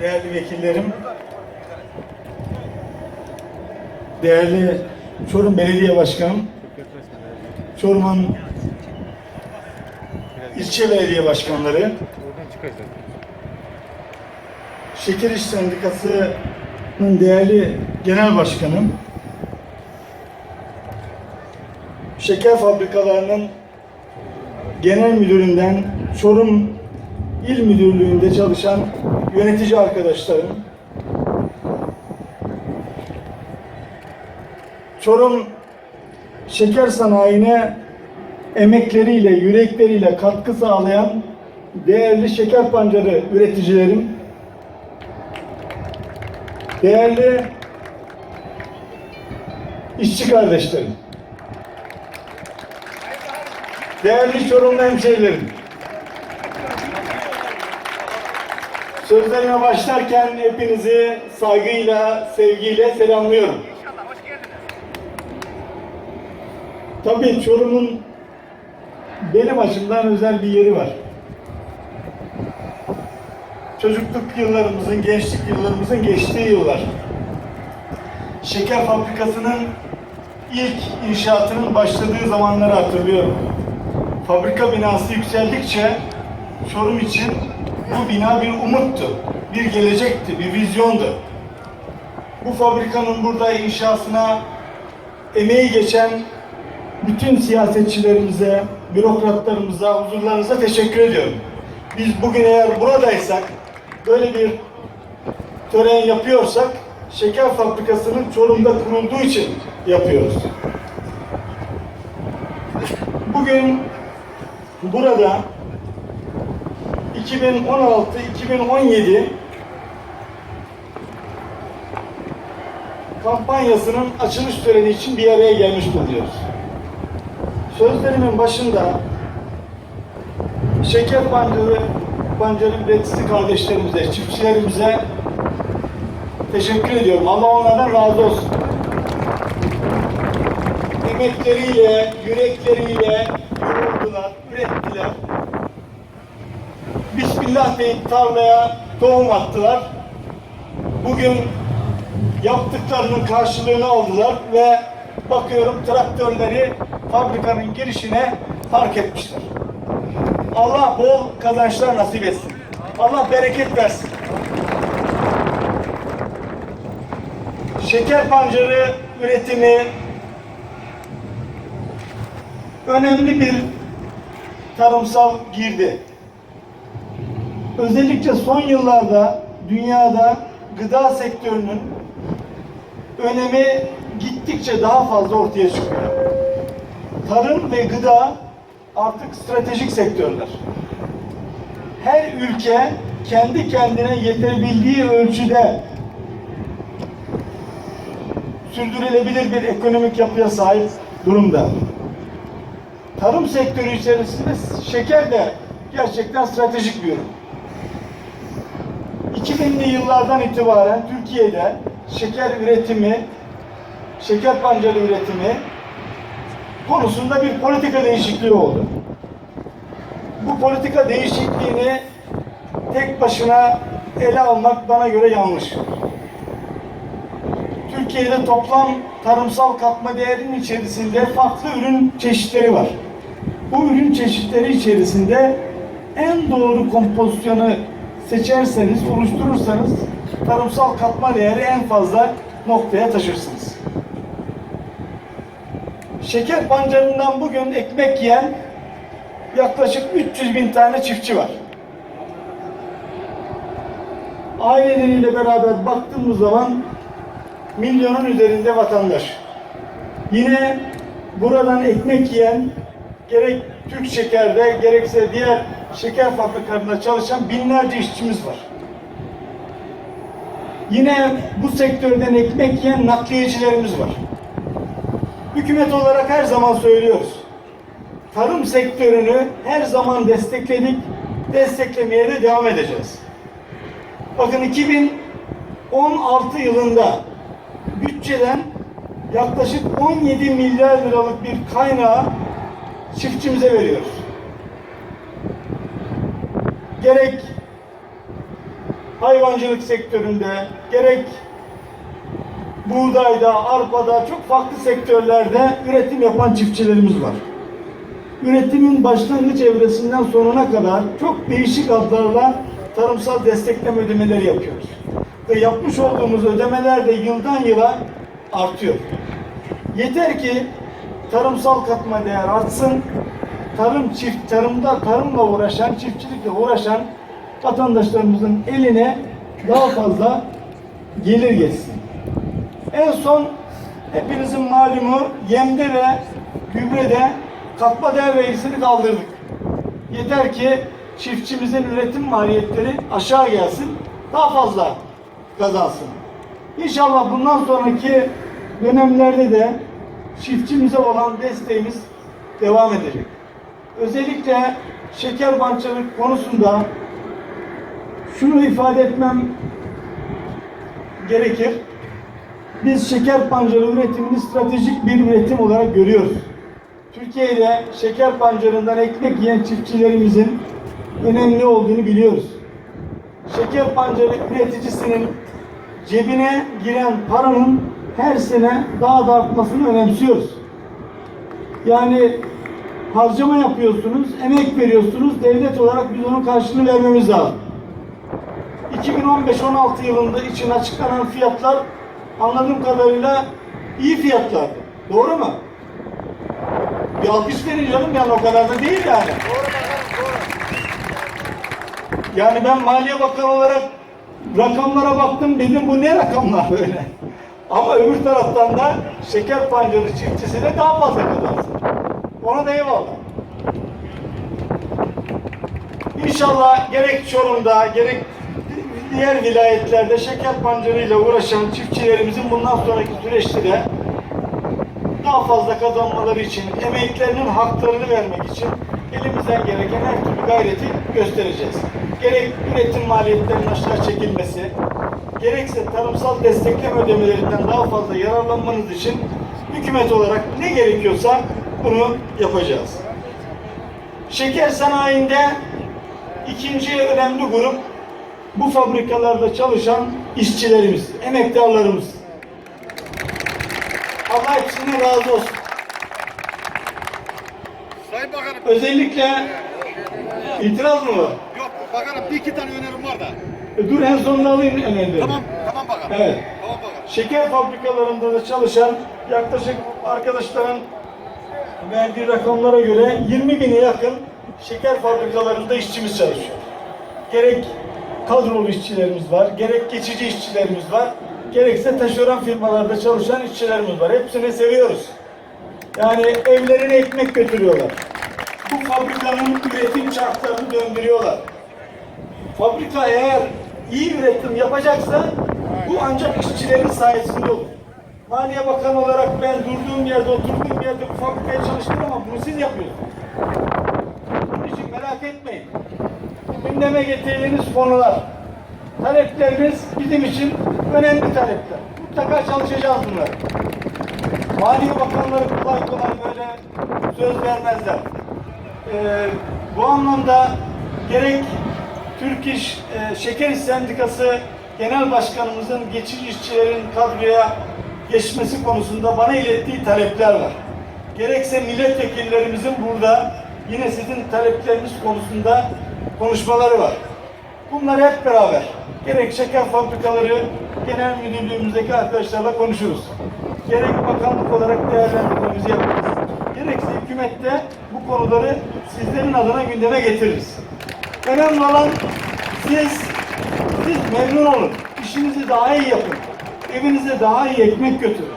değerli vekillerim, değerli Çorum Belediye Başkanım, Çorum'un ilçe belediye başkanları, Şeker İş Sendikası'nın değerli genel başkanım, şeker fabrikalarının genel müdüründen Çorum İl Müdürlüğü'nde çalışan yönetici arkadaşlarım, Çorum şeker sanayine emekleriyle, yürekleriyle katkı sağlayan değerli şeker pancarı üreticilerim, değerli işçi kardeşlerim, değerli Çorumlu hemşehrilerim, Sözlerime başlarken hepinizi saygıyla, sevgiyle selamlıyorum. Tabii Çorum'un benim açımdan özel bir yeri var. Çocukluk yıllarımızın, gençlik yıllarımızın geçtiği yıllar. Şeker fabrikasının ilk inşaatının başladığı zamanları hatırlıyorum. Fabrika binası yükseldikçe Çorum için bu bina bir umuttu, bir gelecekti, bir vizyondu. Bu fabrikanın burada inşasına emeği geçen bütün siyasetçilerimize, bürokratlarımıza, huzurlarınıza teşekkür ediyorum. Biz bugün eğer buradaysak, böyle bir tören yapıyorsak, şeker fabrikasının Çorum'da kurulduğu için yapıyoruz. Bugün burada 2016-2017 kampanyasının açılış töreni için bir araya gelmiş bulunuyoruz. Sözlerimin başında şeker pancarı, pancarı üreticisi kardeşlerimize, çiftçilerimize teşekkür ediyorum. Allah onlardan razı olsun. Emekleriyle, yürekleriyle yoğurdular, ürettiler. Bismillah deyip tarlaya tohum attılar. Bugün yaptıklarının karşılığını aldılar ve bakıyorum traktörleri fabrikanın girişine park etmişler. Allah bol kazançlar nasip etsin. Allah bereket versin. Şeker pancarı üretimi önemli bir tarımsal girdi. Özellikle son yıllarda dünyada gıda sektörünün önemi gittikçe daha fazla ortaya çıkıyor. Tarım ve gıda artık stratejik sektörler. Her ülke kendi kendine yetebildiği ölçüde sürdürülebilir bir ekonomik yapıya sahip durumda. Tarım sektörü içerisinde şeker de gerçekten stratejik bir ürün. 2000'li yıllardan itibaren Türkiye'de şeker üretimi, şeker pancarı üretimi konusunda bir politika değişikliği oldu. Bu politika değişikliğini tek başına ele almak bana göre yanlış. Türkiye'de toplam tarımsal katma değerinin içerisinde farklı ürün çeşitleri var. Bu ürün çeşitleri içerisinde en doğru kompozisyonu seçerseniz, oluşturursanız tarımsal katma değeri en fazla noktaya taşırsınız. Şeker pancarından bugün ekmek yiyen yaklaşık 300 bin tane çiftçi var. Aileleriyle beraber baktığımız zaman milyonun üzerinde vatandaş. Yine buradan ekmek yiyen gerek Türk Şeker'de gerekse diğer şeker fabrikalarında çalışan binlerce işçimiz var. Yine bu sektörden ekmek yiyen nakliyecilerimiz var. Hükümet olarak her zaman söylüyoruz. Tarım sektörünü her zaman destekledik, desteklemeye de devam edeceğiz. Bakın 2016 yılında bütçeden yaklaşık 17 milyar liralık bir kaynağı çiftçimize veriyoruz. Gerek hayvancılık sektöründe, gerek buğdayda, arpada, çok farklı sektörlerde üretim yapan çiftçilerimiz var. Üretimin başlangıç evresinden sonuna kadar çok değişik adlarla tarımsal destekleme ödemeleri yapıyoruz. Ve yapmış olduğumuz ödemeler de yıldan yıla artıyor. Yeter ki tarımsal katma değer artsın, tarım çift tarımda tarımla uğraşan, çiftçilikle uğraşan vatandaşlarımızın eline daha fazla gelir geçsin. En son hepinizin malumu yemde ve gübrede katma değer vergisini kaldırdık. Yeter ki çiftçimizin üretim maliyetleri aşağı gelsin, daha fazla kazansın. İnşallah bundan sonraki dönemlerde de çiftçimize olan desteğimiz devam edecek. Özellikle şeker bankçılık konusunda şunu ifade etmem gerekir. Biz şeker pancarı üretimini stratejik bir üretim olarak görüyoruz. Türkiye'de şeker pancarından ekmek yiyen çiftçilerimizin önemli olduğunu biliyoruz. Şeker pancarı üreticisinin cebine giren paranın her sene daha da artmasını önemsiyoruz. Yani harcama yapıyorsunuz, emek veriyorsunuz, devlet olarak biz onun karşılığını vermemiz lazım. 2015-16 yılında için açıklanan fiyatlar anladığım kadarıyla iyi fiyatlardı. Doğru mu? Bir alkış verin canım yani o kadar da değil yani. Yani ben Maliye Bakanı olarak rakamlara baktım dedim bu ne rakamlar böyle. Ama öbür taraftan da şeker pancarı çiftçisine daha fazla kazansın. Ona da eyvallah. İnşallah gerek Çorum'da gerek diğer vilayetlerde şeker pancarıyla uğraşan çiftçilerimizin bundan sonraki süreçte de daha fazla kazanmaları için, emeklerinin haklarını vermek için elimizden gereken her türlü gayreti göstereceğiz. Gerek üretim maliyetlerinin aşağı çekilmesi, gerekse tarımsal destekleme ödemelerinden daha fazla yararlanmanız için hükümet olarak ne gerekiyorsa bunu yapacağız. Şeker sanayinde ikinci önemli grup bu fabrikalarda çalışan işçilerimiz, emektarlarımız. Allah hepsine razı olsun. Özellikle itiraz mı var? Yok bakanım bir iki tane önerim var da. E, dur en sonunda alayım önemli. Tamam tamam bakanım. Evet. Tamam bakanım. Şeker fabrikalarında da çalışan yaklaşık arkadaşların verdiği rakamlara göre 20 bine yakın şeker fabrikalarında işçimiz çalışıyor. Gerek kadrolu işçilerimiz var, gerek geçici işçilerimiz var, gerekse taşeron firmalarda çalışan işçilerimiz var. Hepsini seviyoruz. Yani evlerine ekmek götürüyorlar. Bu fabrikanın üretim çarklarını döndürüyorlar. Fabrika eğer iyi üretim yapacaksa bu ancak işçilerin sayesinde olur. Maliye Bakanı olarak ben durduğum yerde, oturduğum yerde bu fabrikaya çalıştım ama bunu siz yapıyorsunuz. Bunun için merak etmeyin. Gündeme getirdiğiniz konular, talepleriniz bizim için önemli talepler. Mutlaka çalışacağız bunları. Maliye Bakanları kolay kolay böyle söz vermezler. Ee, bu anlamda gerek Türk İş e, Şeker İş Sendikası Genel Başkanımızın geçici işçilerin kadroya geçmesi konusunda bana ilettiği talepler var. Gerekse milletvekillerimizin burada yine sizin talepleriniz konusunda konuşmaları var. Bunları hep beraber gerek şeker fabrikaları genel müdürlüğümüzdeki arkadaşlarla konuşuruz. Gerek bakanlık olarak değerlendirmemizi yaparız. Gerekse hükümette bu konuları sizlerin adına gündeme getiririz. Önemli olan siz, siz memnun olun. İşinizi daha iyi yapın. Evinize daha iyi ekmek götürün.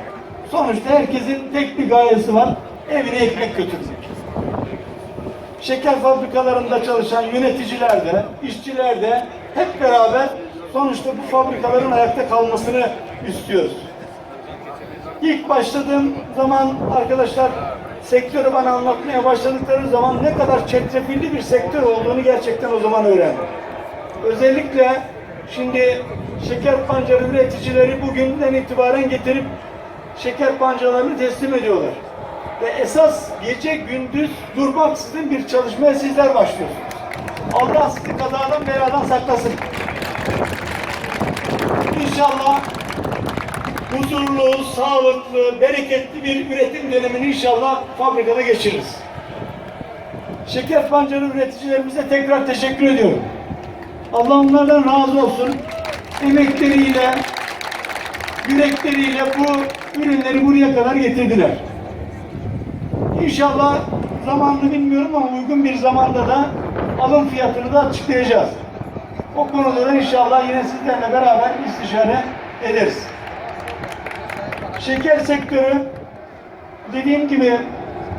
Sonuçta herkesin tek bir gayesi var. Evine ekmek götürmek. Şeker fabrikalarında çalışan yöneticiler de, işçiler de hep beraber sonuçta bu fabrikaların ayakta kalmasını istiyoruz. İlk başladığım zaman arkadaşlar sektörü bana anlatmaya başladıkları zaman ne kadar çetrefilli bir sektör olduğunu gerçekten o zaman öğrendim. Özellikle şimdi şeker pancarı üreticileri bugünden itibaren getirip şeker pancarlarını teslim ediyorlar. Ve esas gece gündüz durmaksızın bir çalışmaya sizler başlıyorsunuz. Allah sizi kazadan beladan saklasın. İnşallah huzurlu, sağlıklı, bereketli bir üretim dönemini inşallah fabrikada geçiririz. Şeker pancarı üreticilerimize tekrar teşekkür ediyorum. Allah onlardan razı olsun. Emekleriyle, yürekleriyle bu ürünleri buraya kadar getirdiler. İnşallah zamanını bilmiyorum ama uygun bir zamanda da alım fiyatını da açıklayacağız. O konuda da inşallah yine sizlerle beraber istişare ederiz. Şeker sektörü dediğim gibi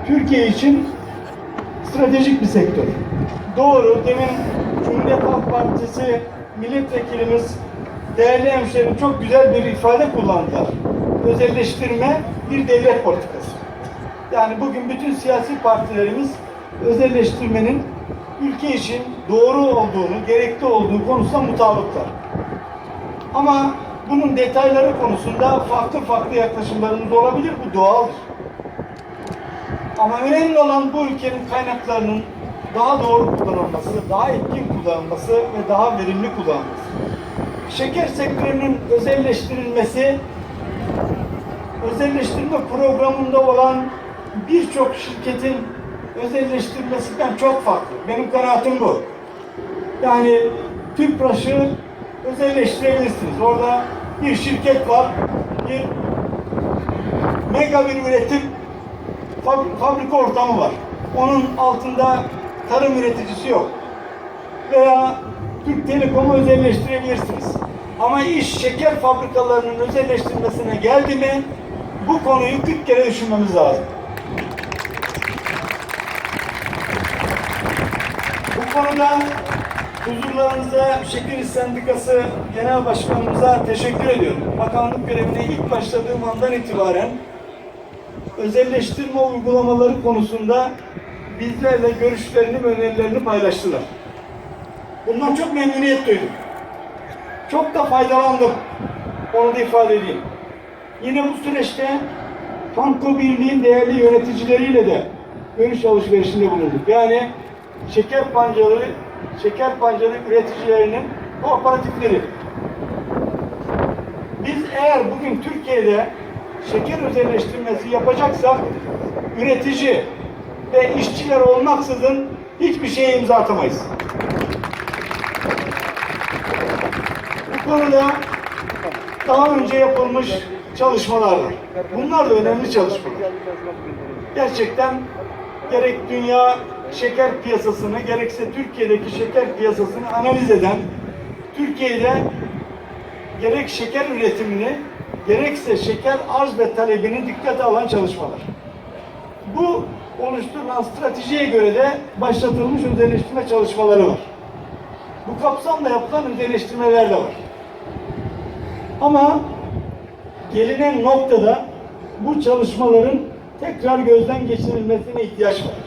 Türkiye için stratejik bir sektör. Doğru, demin Cumhuriyet Halk Partisi milletvekilimiz değerli hemşehrim çok güzel bir ifade kullandılar. Özelleştirme bir devlet politikası. Yani bugün bütün siyasi partilerimiz özelleştirmenin ülke için doğru olduğunu, gerekli olduğu konusunda mutabıklar. Ama bunun detayları konusunda farklı farklı yaklaşımlarımız olabilir. Bu doğaldır. Ama önemli olan bu ülkenin kaynaklarının daha doğru kullanılması, daha etkin kullanılması ve daha verimli kullanılması. Şeker sektörünün özelleştirilmesi, özelleştirme programında olan birçok şirketin özelleştirilmesinden çok farklı. Benim kanaatim bu. Yani Tüpraş'ı özelleştirebilirsiniz. Orada bir şirket var, bir mega bir üretim fabri- fabrika ortamı var. Onun altında tarım üreticisi yok. Veya Türk Telekom'u özelleştirebilirsiniz. Ama iş şeker fabrikalarının özelleştirmesine geldi mi bu konuyu 40 kere düşünmemiz lazım. Bu konuda huzurlarınıza Şeker İş Sendikası Genel Başkanımıza teşekkür ediyorum. Bakanlık görevine ilk başladığım andan itibaren özelleştirme uygulamaları konusunda bizlerle görüşlerini ve önerilerini paylaştılar. Bundan çok memnuniyet duydum. Çok da faydalandım. Onu da ifade edeyim. Yine bu süreçte Tanko Birliği'nin değerli yöneticileriyle de görüş alışverişinde bulunduk. Yani şeker pancarı, şeker pancarı üreticilerinin kooperatifleri. Biz eğer bugün Türkiye'de şeker özelleştirmesi yapacaksak üretici ve işçiler olmaksızın hiçbir şeye imza atamayız. Bu konuda daha önce yapılmış çalışmalar var. Bunlar da önemli çalışmalar. Gerçekten gerek dünya şeker piyasasını gerekse Türkiye'deki şeker piyasasını analiz eden, Türkiye'de gerek şeker üretimini gerekse şeker arz ve talebini dikkate alan çalışmalar. Bu oluşturulan stratejiye göre de başlatılmış özelleştirme çalışmaları var. Bu kapsamda yapılan özelleştirmeler de var. Ama gelinen noktada bu çalışmaların tekrar gözden geçirilmesine ihtiyaç var.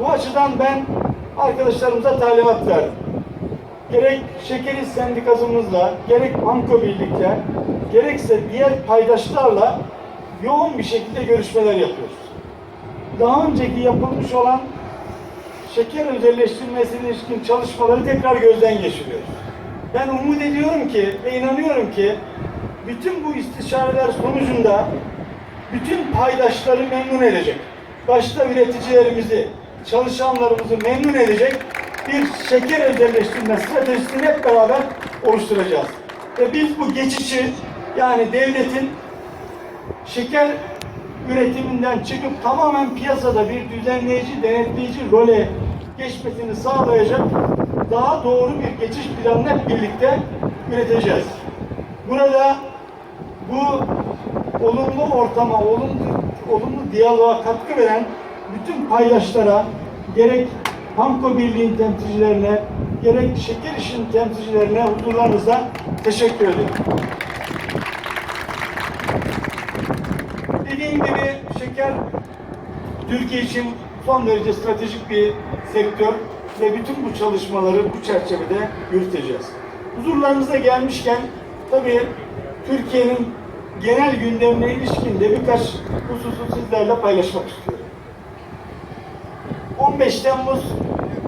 Bu açıdan ben arkadaşlarımıza talimat verdim. Gerek Şeker İş Sendikasımızla, gerek Anko Birlik'le, gerekse diğer paydaşlarla yoğun bir şekilde görüşmeler yapıyoruz. Daha önceki yapılmış olan şeker özelleştirilmesine ilişkin çalışmaları tekrar gözden geçiriyoruz. Ben umut ediyorum ki ve inanıyorum ki bütün bu istişareler sonucunda bütün paydaşları memnun edecek. Başta üreticilerimizi, çalışanlarımızı memnun edecek bir şeker özelleştirme stratejisini hep beraber oluşturacağız. Ve biz bu geçişi yani devletin şeker üretiminden çıkıp tamamen piyasada bir düzenleyici, denetleyici role geçmesini sağlayacak daha doğru bir geçiş planını hep birlikte üreteceğiz. Burada bu olumlu ortama, olumlu, olumlu diyaloğa katkı veren bütün paydaşlara gerek Hamko Birliği'nin temsilcilerine, gerek Şeker İş'in temsilcilerine huzurlarınıza teşekkür ediyorum. Dediğim gibi şeker Türkiye için son derece stratejik bir sektör ve bütün bu çalışmaları bu çerçevede yürüteceğiz. Huzurlarınıza gelmişken tabii Türkiye'nin genel gündemine ilişkin de birkaç hususu sizlerle paylaşmak istiyorum. 15 Temmuz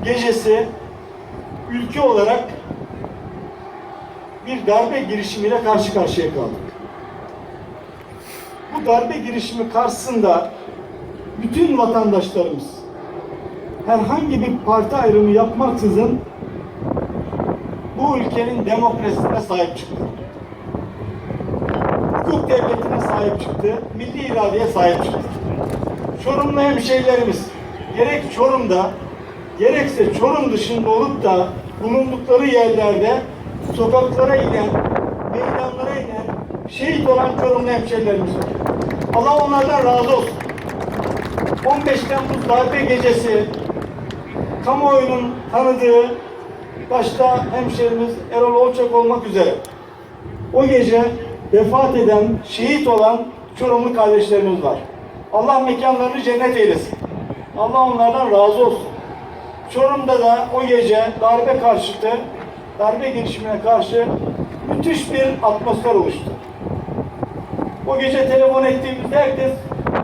gecesi ülke olarak bir darbe girişimiyle karşı karşıya kaldık. Bu darbe girişimi karşısında bütün vatandaşlarımız herhangi bir parti ayrımı yapmaksızın bu ülkenin demokrasisine sahip çıktı. Hukuk devletine sahip çıktı, milli iradeye sahip çıktı. Çorumlu hemşehrilerimiz gerek Çorum'da gerekse Çorum dışında olup da bulundukları yerlerde sokaklara inen, meydanlara inen şehit olan Çorumlu hemşehrilerimiz var. Allah onlardan razı olsun. 15 Temmuz darbe gecesi kamuoyunun tanıdığı başta hemşehrimiz Erol Olçak olmak üzere o gece vefat eden, şehit olan Çorumlu kardeşlerimiz var. Allah mekanlarını cennet eylesin. Allah onlardan razı olsun. Çorum'da da o gece darbe karşıtı, darbe girişimine karşı müthiş bir atmosfer oluştu. O gece telefon ettiğimizde herkes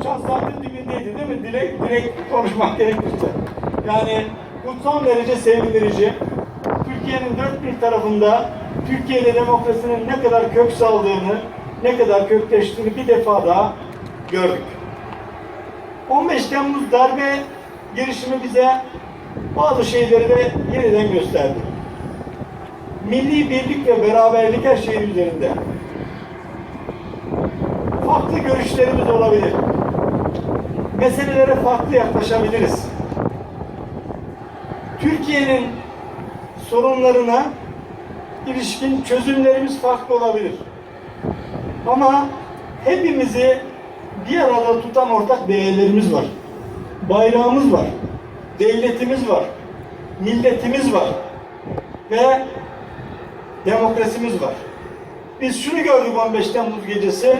çan saatin dibindeydi değil mi? Direkt, direkt konuşmak gerekirse. Yani bu son derece sevindirici. Türkiye'nin dört bir tarafında Türkiye'de demokrasinin ne kadar kök saldığını, ne kadar kökleştiğini bir defa daha gördük. 15 Temmuz darbe girişimi bize bazı şeyleri de yeniden gösterdi. Milli birlik ve beraberlik her şeyin üzerinde. Farklı görüşlerimiz olabilir. Meselelere farklı yaklaşabiliriz. Türkiye'nin sorunlarına ilişkin çözümlerimiz farklı olabilir. Ama hepimizi bir arada tutan ortak değerlerimiz var. Bayrağımız var. Devletimiz var. Milletimiz var. Ve demokrasimiz var. Biz şunu gördük 15 Temmuz gecesi.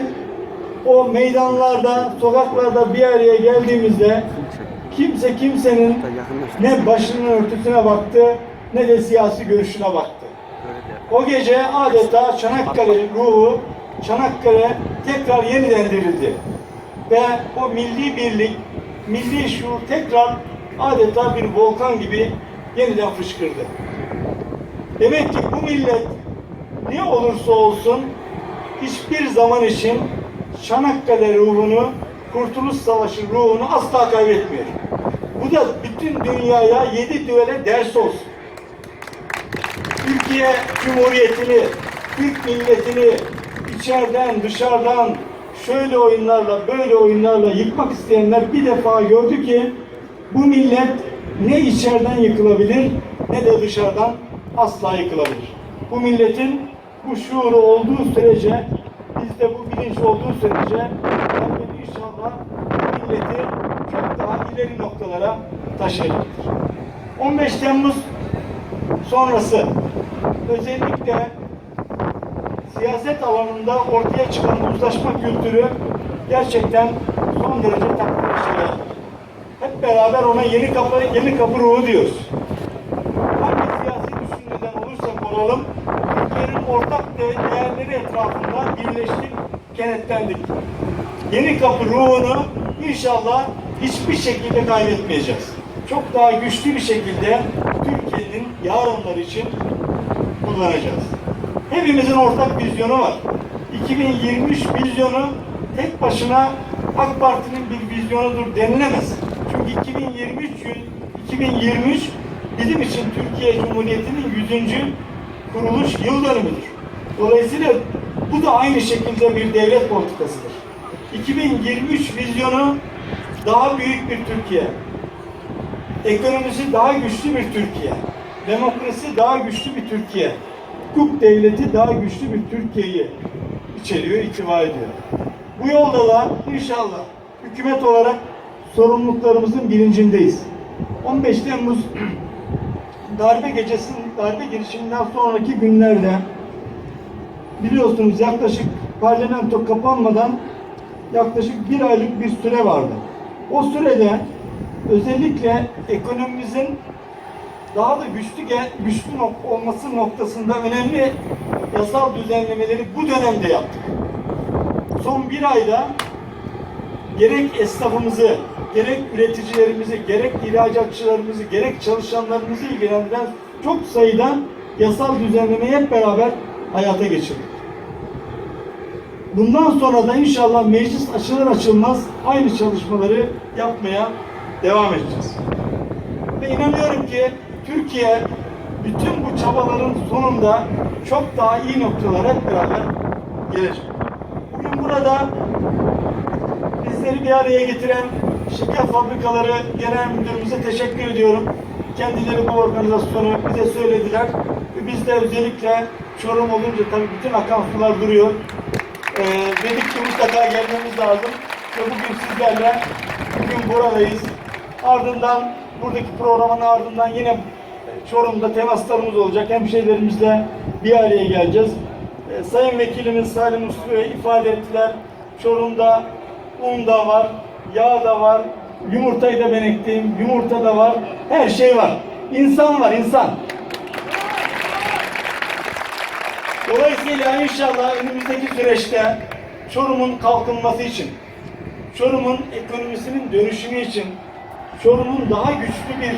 O meydanlarda, sokaklarda bir araya geldiğimizde kimse kimsenin ne başının örtüsüne baktı ne de siyasi görüşüne baktı. O gece adeta Çanakkale ruhu, Çanakkale tekrar yeniden dirildi. Ve o milli birlik, milli şuur tekrar adeta bir volkan gibi yeniden fışkırdı. Demek ki bu millet ne olursa olsun hiçbir zaman için Çanakkale ruhunu, Kurtuluş Savaşı ruhunu asla kaybetmiyor. Bu da bütün dünyaya yedi düvele ders olsun. Türkiye Cumhuriyeti'ni, Türk milletini içeriden dışarıdan şöyle oyunlarla böyle oyunlarla yıkmak isteyenler bir defa gördü ki bu millet ne içeriden yıkılabilir ne de dışarıdan asla yıkılabilir. Bu milletin bu şuuru olduğu sürece bizde bu bilinç olduğu sürece Rabbim inşallah milleti çok daha ileri noktalara taşıyacaktır. 15 Temmuz sonrası özellikle siyaset alanında ortaya çıkan uzlaşma kültürü gerçekten son derece takdir. Hep beraber ona yeni kapı, yeni kapı ruhu diyoruz. Hangi siyasi düşünceden olursak olalım, Türkiye'nin ortak de- değerleri etrafında birleştik, kenetlendik. Yeni kapı ruhunu inşallah hiçbir şekilde kaybetmeyeceğiz. Çok daha güçlü bir şekilde Türkiye'nin yarınlar için kullanacağız. Hepimizin ortak vizyonu var. 2023 vizyonu tek başına AK Parti'nin bir vizyonudur denilemez. Çünkü 2023 yıl- 2023 bizim için Türkiye Cumhuriyeti'nin 100. kuruluş yıl dönümüdür. Dolayısıyla bu da aynı şekilde bir devlet politikasıdır. 2023 vizyonu daha büyük bir Türkiye, ekonomisi daha güçlü bir Türkiye, demokrasi daha güçlü bir Türkiye, hukuk devleti daha güçlü bir Türkiye'yi içeriyor, ihtiva ediyor. Bu yolda da inşallah hükümet olarak sorumluluklarımızın bilincindeyiz. 15 Temmuz darbe gecesinin, darbe girişiminden sonraki günlerde biliyorsunuz yaklaşık parlamento kapanmadan yaklaşık bir aylık bir süre vardı. O sürede özellikle ekonomimizin daha da güçlü güçlü olması noktasında önemli yasal düzenlemeleri bu dönemde yaptık. Son bir ayda gerek esnafımızı, gerek üreticilerimizi, gerek ihracatçılarımızı, gerek çalışanlarımızı ilgilendiren çok sayıda yasal düzenlemeyi hep beraber hayata geçirdik. Bundan sonra da inşallah meclis açılır açılmaz aynı çalışmaları yapmaya devam edeceğiz. Ve inanıyorum ki Türkiye bütün bu çabaların sonunda çok daha iyi noktalara hep beraber gelecek. Bugün burada bizleri bir araya getiren şeker fabrikaları genel müdürümüze teşekkür ediyorum. Kendileri bu organizasyonu bize söylediler. Biz de özellikle Çorum olunca tabii bütün akan sular duruyor. Ee, dedik ki mutlaka gelmemiz lazım. Ve bugün sizlerle bugün buradayız. Ardından buradaki programın ardından yine Çorum'da temaslarımız olacak. Hemşehrilerimizle bir araya geleceğiz. Ee, Sayın Vekilimiz Salim Uslu'ya ifade ettiler. Çorum'da un da var, yağ da var, yumurtayı da ben ektim, yumurta da var, her şey var. İnsan var, insan. Dolayısıyla inşallah önümüzdeki süreçte Çorum'un kalkınması için, Çorum'un ekonomisinin dönüşümü için, Çorum'un daha güçlü bir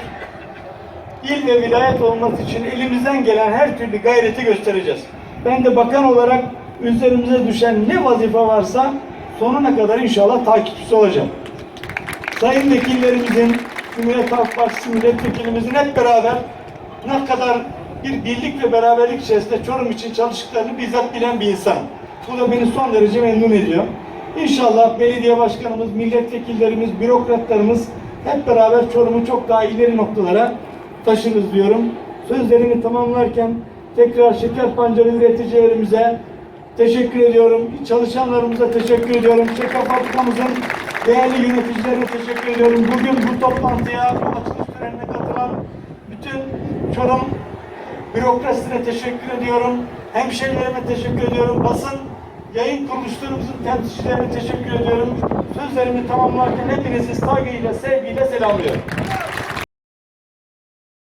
il ve vilayet olması için elimizden gelen her türlü gayreti göstereceğiz. Ben de bakan olarak üzerimize düşen ne vazife varsa sonuna kadar inşallah takipçisi olacağım. Sayın vekillerimizin, Cumhuriyet Halk Partisi milletvekilimizin hep beraber ne kadar bir birlik ve beraberlik içerisinde Çorum için çalıştıklarını bizzat bilen bir insan. Bu da beni son derece memnun ediyor. İnşallah belediye başkanımız, milletvekillerimiz, bürokratlarımız hep beraber Çorum'u çok daha ileri noktalara taşırız diyorum. Sözlerimi tamamlarken tekrar şeker pancarı üreticilerimize teşekkür ediyorum. Çalışanlarımıza teşekkür ediyorum. Şeker fabrikamızın değerli yöneticilerine teşekkür ediyorum. Bugün bu toplantıya, bu açılış törenine katılan bütün Çorum bürokrasisine teşekkür ediyorum. Hemşehrilerime teşekkür ediyorum. Basın yayın kuruluşlarımızın temsilcilerine teşekkür ediyorum. Sözlerimi tamamlarken hepinizi saygıyla, sevgiyle selamlıyorum.